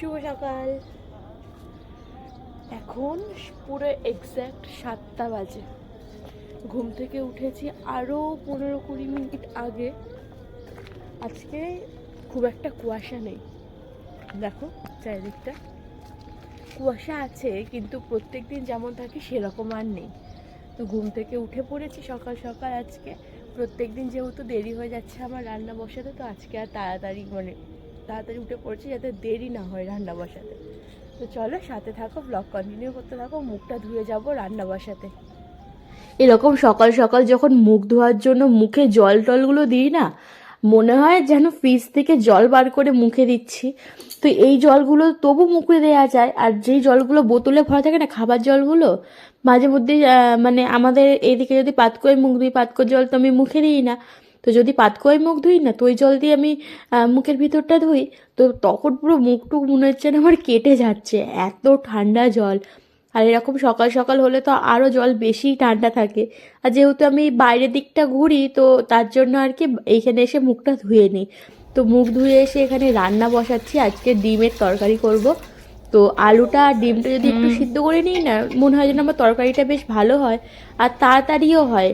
শুভ সকাল। এখন পুরো এক্স্যাক্ট সাতটা বাজে। ঘুম থেকে উঠেছি আরও পনেরো কুড়ি মিনিট আগে। আজকে খুব একটা কুয়াশা নেই। দেখো চারিদিকটা। কুয়াশা আছে, কিন্তু প্রত্যেক দিন যেমন থাকে সেরকম আর নেই। তো ঘুম থেকে উঠে পড়েছি সকাল সকাল আজকে। প্রত্যেক দিন যেহেতু দেরি হয়ে যাচ্ছে আমার রান্না বসাতে, তো আজকে আর তাড়াতাড়ি মানে তাড়াতাড়ি উঠে পড়ছি যাতে দেরি না হয় রান্না বসাতে। তো চলো সাথে থাকো ব্লগ কন্টিনিউ করতে থাকো, মুখটা ধুয়ে যাব রান্না বসাতে। এরকম সকাল সকাল যখন মুখ ধোয়ার জন্য মুখে জল টলগুলো দিই না, মনে হয় যেন ফ্রিজ থেকে জল বার করে মুখে দিচ্ছি। তো এই জলগুলো তবু মুখে দেওয়া যায়, আর যেই জলগুলো বোতলে ভরা থাকে না, খাবার জলগুলো, মাঝে মধ্যে মানে আমাদের এইদিকে যদি পাতকোয় মুখ দিই পাতকোর জল তো আমি মুখে দিই না। তো যদি পাতকোয় মুখ ধুই না, তো ওই জল দিয়ে আমি মুখের ভিতরটা ধুই, তো তখন পুরো মুখটুক মনে হচ্ছে না আমার কেটে যাচ্ছে, এত ঠান্ডা জল। আর এরকম সকাল সকাল হলে তো আরও জল বেশি ঠান্ডা থাকে। আর যেহেতু আমি বাইরের দিকটা ঘুরি, তো তার জন্য আর কি এইখানে এসে মুখটা ধুয়ে নিই। তো মুখ ধুয়ে এসে এখানে রান্না বসাচ্ছি, আজকে ডিমের তরকারি করব। তো আলুটা আর ডিমটা যদি একটু সিদ্ধ করে নিই না মনে হয় যেন আমার তরকারিটা বেশ ভালো হয়। আর তাড়াতাড়িও হয়।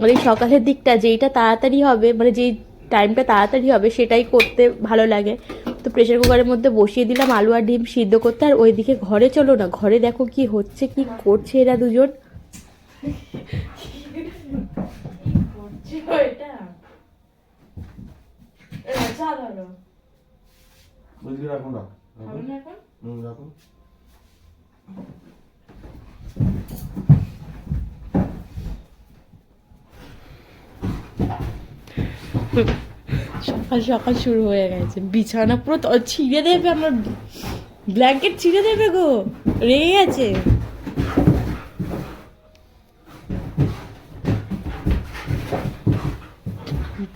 মানে সকালের দিকটা যেইটা তাড়াতাড়ি হবে মানে যেই টাইমটা তাড়াতাড়ি হবে সেটাই করতে ভালো লাগে। তো প্রেশার কুকারের মধ্যে বসিয়ে দিলাম আলু আর ডিম সিদ্ধ করতে। আর ওইদিকে ঘরে চলো না ঘরে দেখো কি হচ্ছে কি করছে এরা দুজন। ওইদিকে রাখুন। সকাল সকাল শুরু হয়ে গেছে। বিছানা পুরো ছিঁড়ে দেবে আমার ব্ল্যাঙ্কেট ছিঁড়ে দেবে গো। রেগে গেছে।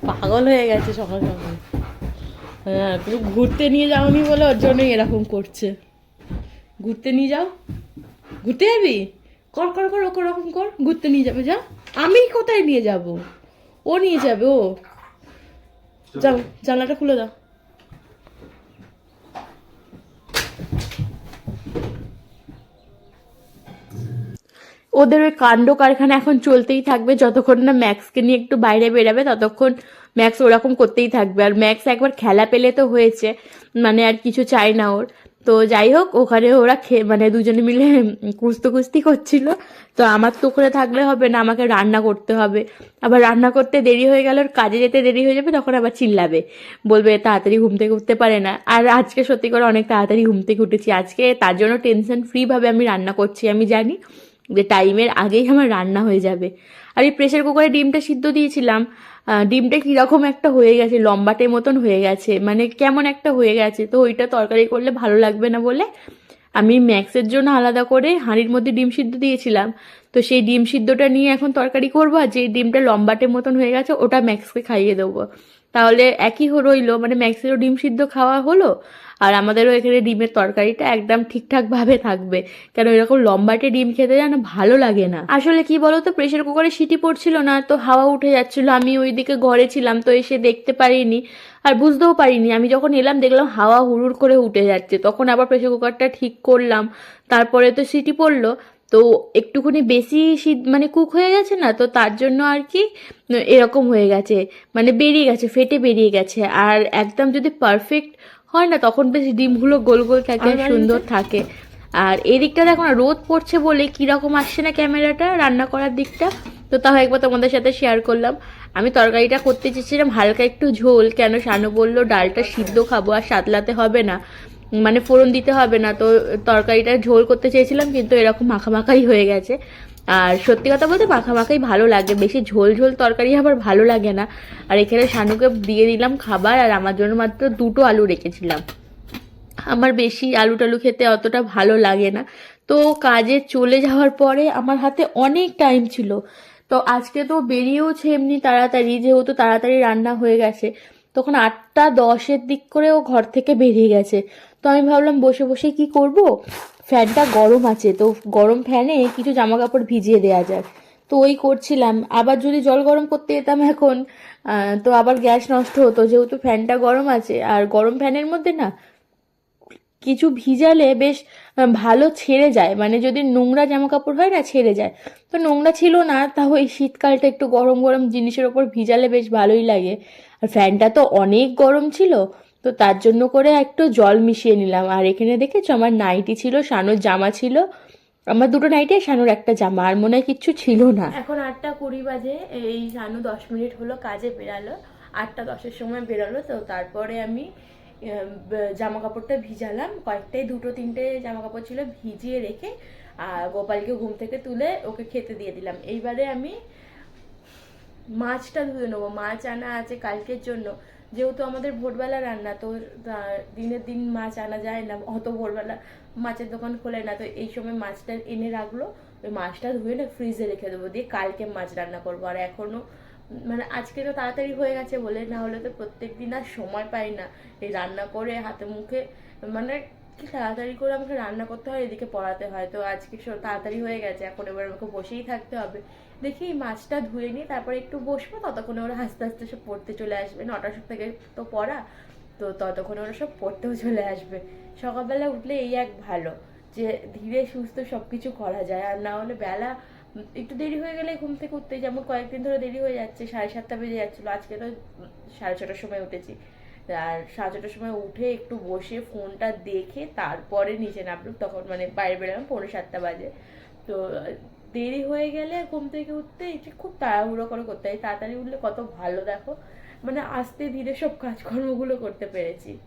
পাগল হয়ে গেছে সকাল সকাল। হ্যাঁ তুমি ঘুরতে নিয়ে যাওনি বলে ওর জন্যই এরকম করছে। ঘুরতে নিয়ে যাও। ঘুরতে যাবি? কর কর কর, ওকে রকম কর। ঘুরতে নিয়ে যাবে, যা। আমি কোথায় নিয়ে যাব? ও নিয়ে যাবে, ও। জানলাটা খুলে দাও। ওদের ওই কাণ্ড কারখানা এখন চলতেই থাকবে। যতক্ষণ না ম্যাক্সকে নিয়ে একটু বাইরে বেরাবে, ততক্ষণ ম্যাক্স ওরকম করতেই থাকবে। আর ম্যাক্স একবার খেলা পেলে তো হয়েছে মানে আর কিছু চাই না ওর। তো যাই হোক, ওখানে ওরা খে- মানে দুজনে মিলে কুস্তো কুস্তি করছিল। তো আমার তো ওখানে থাকলে হবে না, আমাকে রান্না করতে হবে। আবার রান্না করতে দেরি হয়ে গেল ওর কাজে যেতে দেরি হয়ে যাবে, তখন আবার চিল্লাবে। বলবে, তাড়াতাড়ি ঘুম থেকে উঠতে পারে না। আর আজকে সত্যি করে অনেক তাড়াতাড়ি ঘুম থেকে উঠেছি। আজকে তার জন্য টেনশন ফ্রিভাবে আমি রান্না করছি, আমি জানি। যে টাইমের আগেই আমার রান্না হয়ে যাবে। আর এই প্রেশার কুকারে ডিমটা সিদ্ধ দিয়েছিলাম ডিমটা কীরকম একটা হয়ে গেছে, লম্বাটে মতন হয়ে গেছে মানে কেমন একটা হয়ে গেছে, তো ওইটা তরকারি করলে ভালো লাগবে না বলে আমি ম্যাক্সের জন্য আলাদা করে হাঁড়ির মধ্যে ডিম সিদ্ধ দিয়েছিলাম। তো সেই ডিম সিদ্ধটা নিয়ে এখন তরকারি করব, আর যে ডিমটা লম্বাটে মতন হয়ে গেছে, ওটা ম্যাক্সকে খাইয়ে দেবো। তাহলে একই রইল মানে ম্যাক্সেরও ডিম সিদ্ধ খাওয়া হলো আর আমাদেরও এখানে ডিমের তরকারিটা একদম ঠিকঠাকভাবে থাকবে। কেন এরকম লম্বাটে ডিম খেতে যেন ভালো লাগে না। আসলে কি বলতো প্রেশার কুকারে সিটি পড়ছিল না, তো হাওয়া উঠে যাচ্ছিল। আমি ওইদিকে ঘরে ছিলাম, তো এসে দেখতে পারিনি আর বুঝতেও পারিনি। আমি যখন এলাম, দেখলাম হাওয়া হুড়ুর করে উঠে যাচ্ছে। তখন আবার প্রেশার কুকারটা ঠিক করলাম। তারপরে তো সিটি পড়ল। তো একটুখানি বেশি শীত মানে কুক হয়ে গেছে না, তো তার জন্য আর কি এরকম হয়ে গেছে। মানে বেরিয়ে গেছে, ফেটে বেরিয়ে গেছে। আর একদম যদি পারফেক্ট হয় না তখন বেশ ডিমগুলো গোল গোল থাকে সুন্দর থাকে। আর এই দিকটা দেখো না রোদ পড়ছে বলে কীরকম আসছে না ক্যামেরাটা রান্না করার দিকটা। তো তাও একবার তোমাদের সাথে শেয়ার করলাম। আমি তরকারিটা করতে চেয়েছিলাম হালকা একটু ঝোল কেন শানু বলল ডালটা সিদ্ধ খাব আর সাতলাতে হবে না। মানে ফোড়ন দিতে হবে না। তো তরকারিটা ঝোল করতে চেয়েছিলাম কিন্তু এরকম মাখামাখাই হয়ে গেছে। আর সত্যি কথা বলতে মাখামাখাই ভালো লাগে। বেশি ঝোল ঝোল তরকারি আবার ভালো লাগে না। আর এখানে শানুকে দিয়ে দিলাম খাবার আর আমার জন্য মাত্র দুটো আলু রেখেছিলাম। আমার বেশি আলু টালু খেতে অতটা ভালো লাগে না। তো কাজে চলে যাওয়ার পরে আমার হাতে অনেক টাইম ছিল। তো আজকে তো বেরিয়েওছে এমনি তাড়াতাড়ি, যেহেতু তাড়াতাড়ি রান্না হয়ে গেছে। তখন আটটা দশের দিক করে ও ঘর থেকে বেরিয়ে গেছে। তো আমি ভাবলাম বসে বসে কি করব? ফ্যানটা গরম আছে, তো গরম ফ্যানে কিছু জামা কাপড় ভিজিয়ে দেওয়া যায় তো ওই করছিলাম। আবার যদি জল গরম করতে যেতাম এখন তো আবার গ্যাস নষ্ট হতো। যেহেতু ফ্যানটা গরম আছে, আর গরম ফ্যানের মধ্যে না, কিছু ভিজালে বেশ ভালো ছেড়ে যায়। মানে যদি নোংরা জামা কাপড় হয় না, ছেড়ে যায়। তো নোংরা ছিল না, তাও এই শীতকালটা একটু গরম গরম জিনিসের ওপর ভিজালে বেশ ভালোই লাগে। আর ফ্যানটা তো অনেক গরম ছিল তো তার জন্য করে একটু জল মিশিয়ে নিলাম। আর এখানে দেখেছ আমার নাইটি ছিল, শানুর জামা ছিল। আমার দুটো নাইটি শানুর একটা জামা। আর মনে হয় কিচ্ছু ছিল না। এখন আটটা কুড়ি বাজে, এই শানু দশ মিনিট হলো কাজে বেরালো। আটটা দশের সময় বেরোলো, তো তারপরে আমি জামা কাপড়টা ভিজালাম। কয়েকটাই, দুটো তিনটে জামা কাপড় ছিল ভিজিয়ে রেখে আর গোপালকে ঘুম থেকে তুলে ওকে খেতে দিয়ে দিলাম। এইবারে আমি মাছটা ধুয়ে নেব। মাছ আনা আছে কালকের জন্য। যেহেতু আমাদের ভোরবেলা রান্না, তো দিনের দিন মাছ আনা যায় না, অত ভোরবেলা মাছের দোকান খোলে না, তো এই সময় মাছটা এনে রাখল, ওই মাছটা ধুয়ে না ফ্রিজে রেখে দেবো, দিয়ে কালকে মাছ রান্না করব। আর এখনও মানে আজকে তো তাড়াতাড়ি হয়ে গেছে বলে, না হলে তো প্রত্যেক দিন আর সময় পাই না। এই রান্না করে হাতে মুখে মানে কি তাড়াতাড়ি করে আমাকে রান্না করতে হয়, এদিকে পড়াতে হয়। তো আজকে তাড়াতাড়ি হয়ে গেছে, এখন এবার আমাকে বসেই থাকতে হবে। দেখি মাছটা ধুয়ে নিই তারপরে একটু বসবো, ততক্ষণে ওরা আস্তে আস্তে সব পড়তে চলে আসবে। নটার থেকে তো পড়া, তো ততক্ষণে ওরা সব পড়তেও চলে আসবে। সকালবেলা উঠলে এই এক ভালো, যে ধীরে সুস্থ সব কিছু করা যায়। আর না হলে বেলা, একটু দেরি হয়ে গেলে ঘুম থেকে উঠতে যেমন কয়েকদিন ধরে দেরি হয়ে যাচ্ছে, সাড়ে সাতটা বেজে যাচ্ছিল। আজকে তো সাড়ে ছটার সময় উঠেছি। আর সাড়ে ছটার সময় উঠে একটু বসে ফোনটা দেখে তারপরে নিচে নামলাম। তখন মানে বাইরে বেরোলাম, পৌনে সাতটা বাজে। তো দেরি হয়ে গেলে ঘুম থেকে উঠতে এটা খুব তাড়াহুড়ো করে করতে হয়। তাড়াতাড়ি উঠলে কত ভালো, দেখো। মানে আস্তে ধীরে সব কাজকর্মগুলো করতে পেরেছি।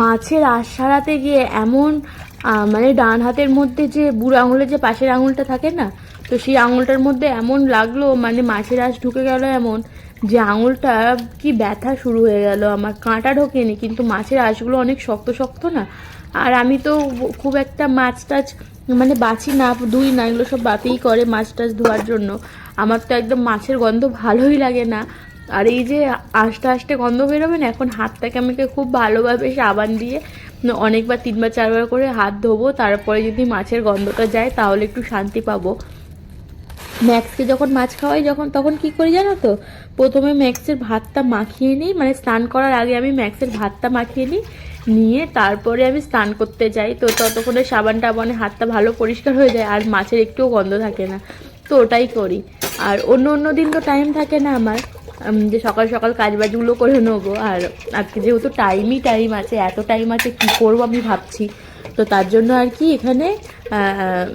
মাছের আশ সারাতে গিয়ে এমন মানে ডান হাতের মধ্যে যে বুড়ো আঙুলের যে পাশের আঙুলটা থাকে না, তো সেই আঙুলটার মধ্যে এমন লাগল মানে মাছের আশ ঢুকে গেল এমন যে আঙুলটা কি ব্যথা শুরু হয়ে গেল, আমার কাঁটা ঢোকেনি, কিন্তু মাছের আঁশগুলো অনেক শক্ত শক্ত না। আর আমি তো খুব একটা মাছ টাছ মানে বাছি না ধুই না, এগুলো সব বাতেই করে মাছ টাছ ধোয়ার জন্য। আমার তো একদম মাছের গন্ধ ভালোই লাগে না। আর এই যে আস্তে আস্তে গন্ধ বেরোবে না, এখন হাতটাকে আমাকে খুব ভালোভাবে সাবান দিয়ে অনেকবার তিনবার, চারবার করে হাত ধোবো, তারপরে যদি মাছের গন্ধটা যায় তাহলে একটু শান্তি পাবো। ম্যাক্সকে যখন মাছ খাওয়াই, যখন, তখন কি করি জানো তো? প্রথমে ম্যাক্সের ভাতটা মাখিয়ে নিই মানে স্নান করার আগে আমি ম্যাক্সের ভাতটা মাখিয়ে নিই, নিয়ে তারপরে আমি স্নান করতে যাই। তো ততক্ষণে সাবান টাবানে হাতটা ভালো পরিষ্কার হয়ে যায়, আর মাছের একটুও গন্ধ থাকে না। তো ওটাই করি। আর অন্য অন্য দিন তো টাইম থাকে না আমার। যে সকাল সকাল কাজ বাজগুলো করে নেব। আর আজকে যেহেতু টাইমই টাইম আছে, এত টাইম আছে, কি করব আমি ভাবছি। তো তার জন্য আর কি এখানে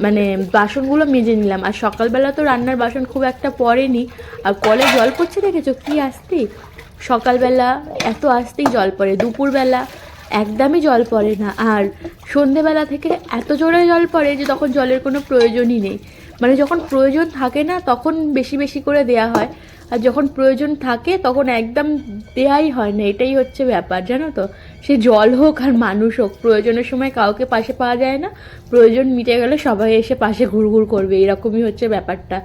মানে বাসনগুলো মেজে নিলাম। আর সকালবেলা তো রান্নার বাসন খুব একটা পড়েনি। আর কলে জল পড়ছে দেখেছ? কি আসতেই সকালবেলা এত আসতেই জল পড়ে, দুপুরবেলা একদমই জল পড়ে না। আর সন্ধেবেলা থেকে এত জোরে জল পড়ে যে তখন জলের কোনো প্রয়োজনই নেই। মানে যখন প্রয়োজন থাকে না, তখন বেশি বেশি করে দেয়া হয়। আর যখন প্রয়োজন থাকে, তখন একদম দেয়াই হয় না। এটাই হচ্ছে ব্যাপার, জানো তো? সে জল হোক আর মানুষ হোক, প্রয়োজনের সময় কাউকে পাশে পাওয়া যায় না। প্রয়োজন মিটে গেলে সবাই এসে পাশে ঘুরঘুর করবে, এরকমই হচ্ছে ব্যাপারটা।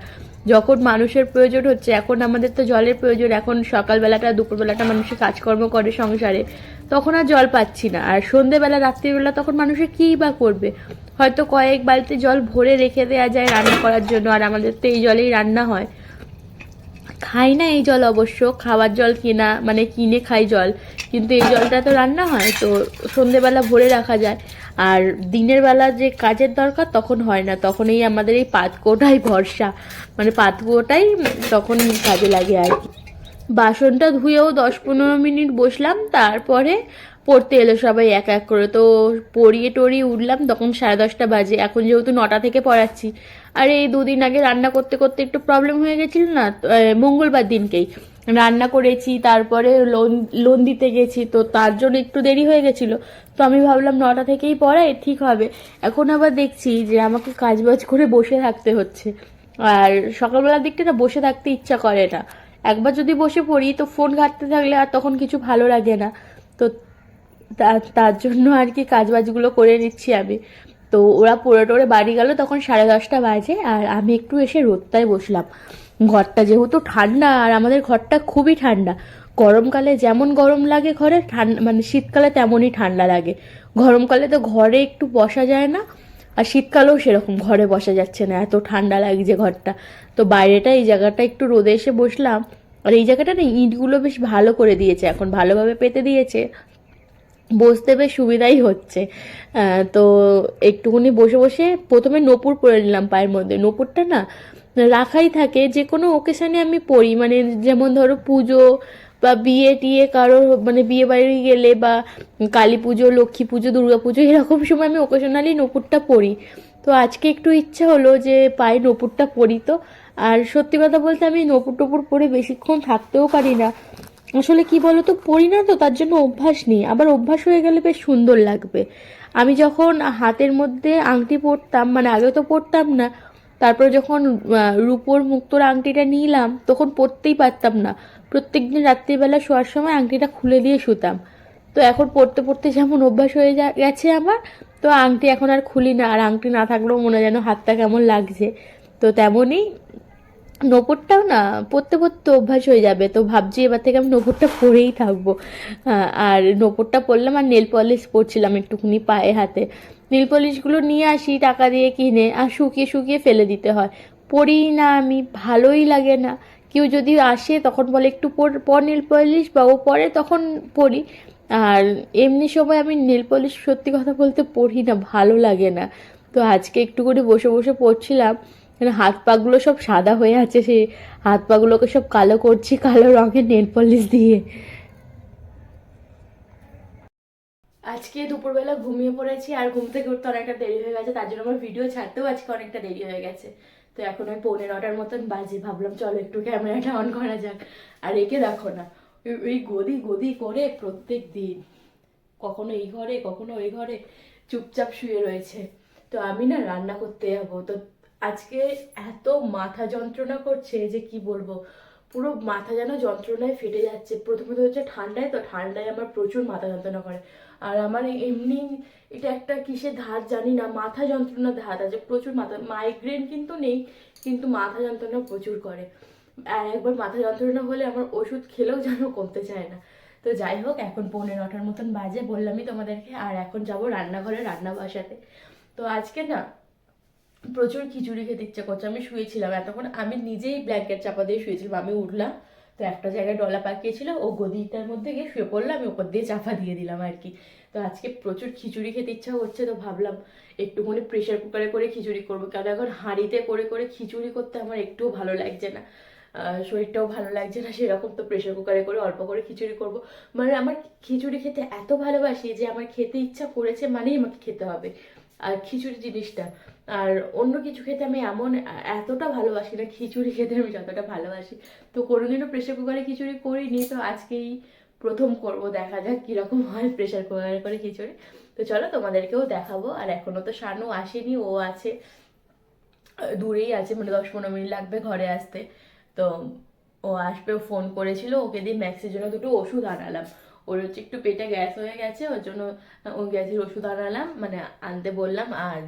যখন মানুষের প্রয়োজন হচ্ছে, এখন আমাদের তো জলের প্রয়োজন, এখন সকালবেলাটা, দুপুরবেলাটা মানুষের কাজকর্ম করে সংসারে, তখন আর জল পাচ্ছি না। আর সন্ধেবেলা, রাত্রিবেলা তখন মানুষে কী বা করবে? হয়তো কয়েক বালতি জল ভরে রেখে দেওয়া যায় রান্না করার জন্য, আর আমাদের তো এই জলেই রান্না হয়। খাই না এই জল অবশ্য, খাওয়ার জল কিনা মানে কিনে খাই জল। কিন্তু এই জলটা তো রান্না হয়, তো সন্ধেবেলা ভরে রাখা যায়। আর দিনের বেলা যে কাজের দরকার তখন হয় না তখন এই আমাদের এই পাতকুয়োটাই ভরসা। মানে পাতকুয়োটাই তখন কাজে লাগে আর কি। বাসনটা ধুয়েও দশ পনেরো মিনিট বসলাম, তারপরে পড়তে এলো সবাই এক এক করে। তো পড়িয়ে টড়িয়ে উঠলাম, তখন সাড়ে দশটা বাজে। এখন যেহেতু নটা থেকে পড়াচ্ছি আর এই দুদিন আগে রান্না করতে করতে একটু প্রবলেম হয়ে গেছিল না? মঙ্গলবার দিনকেই। রান্না করেছি, তারপরে লোন লোন দিতে গেছি, তো তার জন্য একটু দেরি হয়ে গেছিল। তো আমি ভাবলাম নটা থেকেই পড়াই ঠিক হবে। এখন আবার দেখছি যে আমাকে কাজবাজ করে বসে থাকতে হচ্ছে। আর সকালবেলার দিকটা না বসে থাকতে ইচ্ছা করে না। একবার যদি বসে পড়ি, তো ফোন ঘাঁটতে থাকলে আর তখন কিছু ভালো লাগে না। তো, তার জন্য আর কি কাজবাজগুলো করে নিচ্ছি আমি। তো ওরা পড়ে টোরে বাড়ি গেল তখন সাড়ে দশটা বাজে আর আমি একটু এসে রোদটায় বসলাম। ঘরটা যেহেতু ঠান্ডা আর আমাদের ঘরটা খুবই ঠান্ডা, গরমকালে যেমন গরম লাগে ঘরে ঠান্ডা মানে শীতকালে তেমনই ঠান্ডা লাগে। গরমকালে তো ঘরে একটু বসা যায় না আর শীতকালেও সেরকম ঘরে বসা যাচ্ছে না, এত ঠান্ডা লাগছে ঘরটা। তো বাইরেটা এই জায়গাটা একটু রোদে এসে বসলাম। আর এই জায়গাটা না ইঁটগুলো বেশ ভালো করে দিয়েছে, এখন ভালোভাবে পেতে দিয়েছে। বসতে বেশ সুবিধাই হচ্ছে। তো একটুখানি বসে বসে প্রথমে নপুর পরে নিলাম পায়ের মধ্যে। নপুরটা না রাখাই থাকে, যে কোনো ওকেশানে আমি পড়ি মানে যেমন ধরো পুজো বা বিয়ে টিয়ে কারও মানে বিয়ে বাড়ি গেলে বা কালী পুজো, লক্ষ্মী পুজো, দুর্গা পুজো, এরকম সময় আমি ওকেশনালি নপুরটা পরি। তো আজকে একটু ইচ্ছা হলো যে পায়ে নপুরটা পরি তো। আর সত্যি কথা বলতে আমি নপুর টপুর পরে বেশিক্ষণ থাকতেও পারি না। আসলে কি বলতো পড়ি না তো তার জন্য অভ্যাস নেই, আবার অভ্যাস হয়ে গেলে বেশ সুন্দর লাগবে। আমি যখন হাতের মধ্যে আংটি পরতাম মানে আগে তো পরতাম না, তারপরে যখন রূপোর মুক্তোর আংটিটা নিলাম, তখন পরতেই পারতাম না। প্রত্যেকদিন রাত্রিবেলা শোয়ার সময় আংটিটা খুলে দিয়ে শুতাম। তো এখন পড়তে পড়তে যেমন অভ্যাস হয়ে গেছে আমার, তো আংটি এখন আর খুলি না, আর আংটি না থাকলেও মনে যেন হাতটা কেমন লাগছে। তো তেমনই নপুরটাও না পরতে পরতে অভ্যাস হয়ে যাবে। তো ভাবছি এবার থেকে আমি নপুরটা পরেই থাকব। আহ, আর নপুরটা পরলাম আর নেল পলিশ পরছিলাম একটুখানি পায়ে হাতে। নেল পলিশগুলো নিয়ে আসি টাকা দিয়ে কিনে আর শুকিয়ে শুকিয়ে ফেলে দিতে হয়। পরি না আমি ভালোই লাগে না। কেউ যদি আসে তখন বলে একটু পর নেল পলিশ বা ও পরে তখন পরি আর এমনি সময় আমি নেল পলিশ সত্যি কথা বলতে পড়ি না ভালো লাগে না। তো আজকে একটু করে বসে বসে পড়ছিলাম। মানে হাত পাগুলো সব সাদা হয়ে আছে, সেই হাত পাগুলোকে সব কালো করছি, কালো রঙের নেল পলিশ দিয়ে। আজকে দুপুরবেলা ঘুমিয়ে পড়েছি, আর ঘুম থেকে উঠতে অনেকটা দেরি হয়ে গেছে, তার জন্য আমার ভিডিও ছাড়তেও আজকে অনেকটা দেরি হয়ে গেছে। তো এখন ওই পৌনে নটার মতন বাজে, ভাবলাম চলো একটু ক্যামেরাটা অন করা যাক। আর একে দেখো না ওই গদি গদি করে প্রত্যেক দিন। কখনো এই ঘরে, কখনো ওই ঘরে, চুপচাপ শুয়ে রয়েছে। তো আমি না রান্না করতে যাব, তো আজকে এত মাথা যন্ত্রণা করছে যে কি বলব? পুরো মাথা যেন যন্ত্রণায় ফেটে যাচ্ছে। প্রথমত হচ্ছে ঠান্ডায়, তো ঠান্ডায় আমার প্রচুর মাথা যন্ত্রণা করে। আর আমার এমনি এটা একটা কিসের ধার জানি না, মাথা যন্ত্রণা ধার আছে, প্রচুর মাথা মাইগ্রেন কিন্তু নেই, কিন্তু মাথা যন্ত্রণা প্রচুর করে। আর একবার মাথা যন্ত্রণা হলে আমার ওষুধ খেলেও যেন কমতে চায় না। তো যাই হোক, এখন পৌনে নটার মতন বাজে বললামই তোমাদেরকে, আর এখন যাব রান্নাঘরে রান্না বসাতে। তো আজকে না প্রচুর খিচুড়ি খেতে ইচ্ছে করছে, আমি শুয়েছিলাম। এতক্ষণ আমি নিজেই ব্ল্যাঙ্কেট চাপা দিয়ে শুয়েছিলাম, আমি উঠলাম, তো একটা জায়গায় ডলা পাকিয়েছিল, ও গদিটার মধ্যে গিয়ে শুয়ে পড়লাম আমি ওপর দিয়ে চাপা দিয়ে দিলাম আর কি। তো আজকে প্রচুর খিচুড়ি খেতে ইচ্ছা করছে, তো ভাবলাম একটুখানি প্রেশার কুকারে করে খিচুড়ি করব, কারণ এখন হাঁড়িতে করে করে খিচুড়ি করতে আমার একটুও ভালো লাগছে না। শরীরটাও ভালো লাগছে না, সেরকম তো প্রেশার কুকারে করে অল্প করে খিচুড়ি করব। মানে আমার খিচুড়ি খেতে এত ভালোবাসি যে আমার খেতে ইচ্ছা করেছে মানেই আমাকে খেতে হবে। আর খিচুড়ি জিনিসটা আর অন্য কিছু খেতে আমি এমন এতটা ভালোবাসি না, খিচুড়ি খেতে আমি যতটা ভালোবাসি। তো কোনোদিনও প্রেশার কুকারে খিচুড়ি করিনি, তো আজকেই প্রথম করব, দেখা যাক কীরকম হয় প্রেশার কুকারে করে খিচুড়ি। তো চলো তোমাদেরকেও দেখাবো, আর এখনও তো শানু আসেনি, ও আছে, দূরেই আছে মানে দশ পনেরো মিনিট লাগবে ঘরে আসতে। তো ও আসবে, ও ফোন করেছিল, ওকে দিয়ে ম্যাক্সের জন্য দুটো ওষুধ আনালাম। ওর হচ্ছে একটু পেটে গ্যাস হয়ে গেছে, ওর জন্য ও গ্যাসের ওষুধ আনালাম মানে আনতে বললাম, আর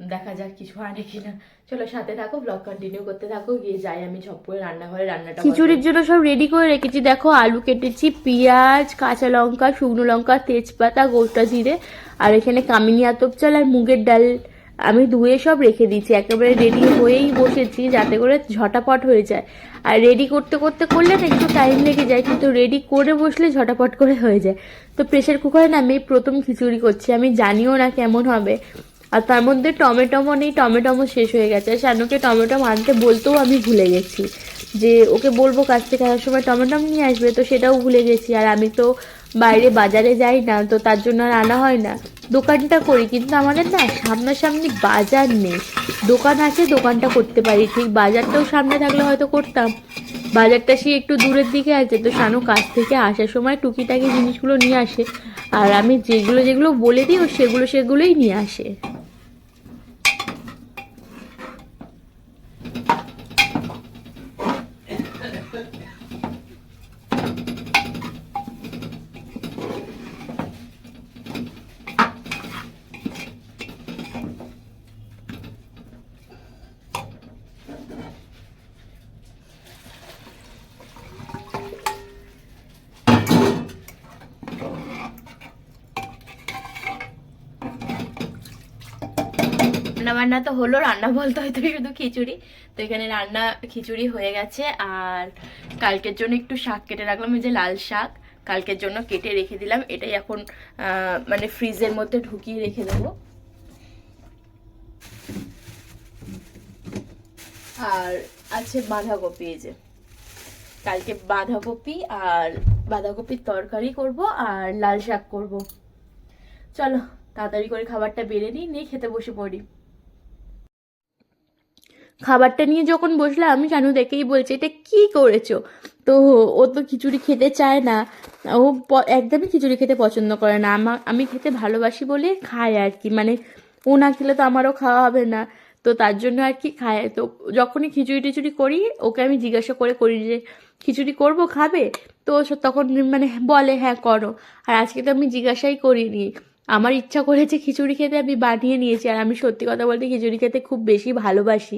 দেখা যাক কিছু আনে কিনা। চলো সাথে থাকো ব্লগ কন্টিনিউ করতে থাকো গিয়ে যাই আমি ঝপ করে রান্নাঘরে রান্নাটা খিচুড়ির জন্য সব রেডি করে রেখেছি। দেখো আলু কেটেছি পেঁয়াজ কাঁচা লঙ্কা শুকনো লঙ্কা তেজপাতা গোটা জিরে আর এখানে কামিনী আতপ চাল আর মুগের ডাল আমি ধুয়ে সব রেখে দিয়েছি। একেবারে রেডি হয়েই বসেছি যাতে করে ঝটাপট হয়ে যায়। আর রেডি করতে করতে করলে না একটু টাইম লেগে যায় কিন্তু রেডি করে বসলে ঝটাপট করে হয়ে যায়। তো প্রেশার কুকারে না আমি প্রথম খিচুড়ি করছি। আমি জানিও না কেমন হবে। আর তার মধ্যে টমেটোমো নেই টমেটোমো শেষ হয়ে গেছে। শানুকে টমেটো আনতে বলতেও আমি ভুলে গেছি। যে ওকে বলব কাছ থেকে আসার সময় টমেটম নিয়ে আসবে, তো সেটাও ভুলে গেছি। আর আমি তো বাইরে বাজারে যাই না, তো তার জন্য আর আনা হয় না। দোকানটা করি, কিন্তু আমাদের না সামনাসামনি বাজার নেই। দোকান আছে, দোকানটা করতে পারি। ঠিক বাজারটাও সামনে থাকলে হয়তো করতাম। বাজারটা সে একটু দূরের দিকে আছে, তো শানু কাছ থেকে আসার সময় টুকিটাকি জিনিসগুলো নিয়ে আসে। আর আমি যেগুলো যেগুলো বলে দিই সেগুলো সেগুলোই নিয়ে আসে। রান্না বান্না তো হলো, রান্না বলতে হয়তো শুধু খিচুড়ি। তো এখানে রান্না খিচুড়ি হয়ে গেছে, আর কালকের জন্য একটু শাক কেটে রাখলাম যে লাল শাক। কালকের জন্য কেটে রেখে দিলাম, এটাই এখন মানে ফ্রিজের মধ্যে ঢুকিয়ে রেখে দেবো। আর আছে বাঁধাকপি, এই যে। কালকে বাঁধাকপি আর বাঁধাকপির তরকারি করব আর লাল শাক করব। চলো, তাড়াতাড়ি করে খাবারটা বেড়ে নিই, নিয়ে খেতে বসে পড়ি। খাবারটা নিয়ে যখন বসলাম আমি জানু দেখেই বলছে, এটা কি করেছ? তো ও তো খিচুড়ি খেতে চায় না। ও একদমই খিচুড়ি খেতে পছন্দ করে না। আমার আমি খেতে ভালোবাসি বলে খায় আর কি। মানে ও না খেলে তো আমারও খাওয়া হবে না। তো তার জন্য আর কি খায়। তো যখনই খিচুড়ি টিচুড়ি করি, ওকে আমি জিজ্ঞাসা করে করি যে, খিচুড়ি করব, খাবে? তো তখন মানে বলে হ্যাঁ করো। আর আজকে তো আমি জিজ্ঞাসাই করিনি। আমার ইচ্ছা করেছে খিচুড়ি খেতে আমি বানিয়ে নিয়েছি, আর আমি সত্যি কথা বলতে খিচুড়ি খেতে খুব বেশি ভালোবাসি।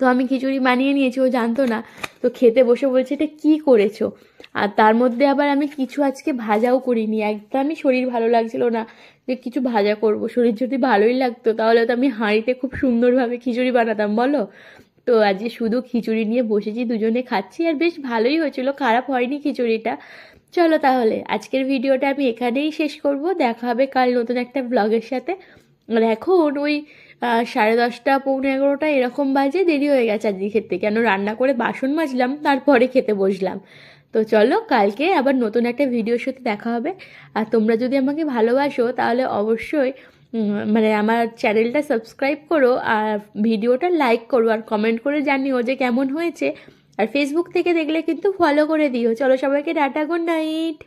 তো আমি খিচুড়ি বানিয়ে নিয়েছি, ও জানতো না। তো খেতে বসে বলছে, এটা কী করেছ? আর তার মধ্যে আবার আমি কিছু আজকে ভাজাও করিনি। একদমই শরীর ভালো লাগছিল না যে কিছু ভাজা করব। শরীর যদি ভালোই লাগতো, তাহলে তো আমি হাঁড়িতে খুব সুন্দরভাবে খিচুড়ি বানাতাম, বলো? তো আজকে শুধু খিচুড়ি নিয়ে বসেছি, দুজনে খাচ্ছি, আর বেশ ভালোই হয়েছিল, খারাপ হয়নি খিচুড়িটা। চলো তাহলে, আজকের ভিডিওটা আমি এখানেই শেষ করব। দেখা হবে কাল নতুন একটা ব্লগের সাথে। আর এখন ওই সাড়ে দশটা, পৌনে এগারোটা এরকম বাজে, দেরি হয়ে গেছে আজকে খেতে। কেন রান্না করে বাসন মাজলাম, তারপরে খেতে বসলাম। তো চলো, কালকে আবার নতুন একটা ভিডিওর সাথে দেখা হবে। আর তোমরা যদি আমাকে ভালোবাসো, তাহলে অবশ্যই মানে আমার চ্যানেলটা সাবস্ক্রাইব করো, আর ভিডিওটা লাইক করো, আর কমেন্ট করে জানিও যে কেমন হয়েছে। আর ফেসবুক থেকে দেখলে কিন্তু ফলো করে দিও। চলো সবাইকে ডাটা গুড নাইট